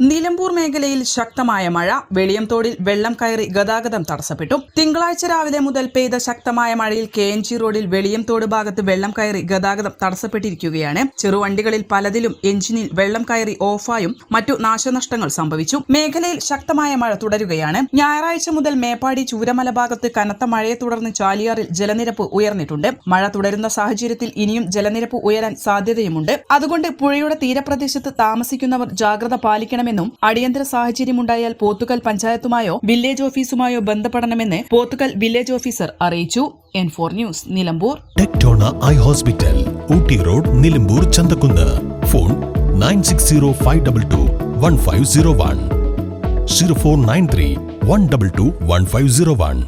നിലമ്പൂർ മേഖലയിൽ ശക്തമായ മഴ വെളിയംതോടിൽ വെള്ളം കയറി ഗതാഗതം തടസ്സപ്പെട്ടു. തിങ്കളാഴ്ച രാവിലെ മുതൽ പെയ്ത ശക്തമായ മഴയിൽ കെ എൻ ജി റോഡിൽ വെളിയംതോട് ഭാഗത്ത് വെള്ളം കയറി ഗതാഗതം തടസ്സപ്പെട്ടിരിക്കുകയാണ്. ചെറുവണ്ടികളിൽ പലതിലും എഞ്ചിനിൽ വെള്ളം കയറി ഓഫായും മറ്റു നാശനഷ്ടങ്ങൾ സംഭവിച്ചു. മേഖലയിൽ ശക്തമായ മഴ തുടരുകയാണ്. ഞായറാഴ്ച മുതൽ മേപ്പാടി ചൂരമല ഭാഗത്ത് കനത്ത മഴയെ തുടർന്ന് ചാലിയാറിൽ ജലനിരപ്പ് ഉയർന്നിട്ടുണ്ട്. മഴ തുടരുന്ന സാഹചര്യത്തിൽ ഇനിയും ജലനിരപ്പ് ഉയരാൻ സാധ്യതയുമുണ്ട്. അതുകൊണ്ട് പുഴയുടെ തീരപ്രദേശത്ത് താമസിക്കുന്നവർ ജാഗ്രത പാലിക്കണമെന്നും അടിയന്തര സാഹചര്യമുണ്ടായാൽ പോത്തുകൽ പഞ്ചായത്തുമായോ വില്ലേജ് ഓഫീസുമായോ ബന്ധപ്പെടണമെന്ന് പോത്തുകൽ വില്ലേജ് ഓഫീസർ അറിയിച്ചു. N four news Nilambur. Tectona eye hospital Ooty road Nilambur Chanthakkunnu. Phone nine six zero five double two one five zero one. Zero four nine three one double two one five zero one.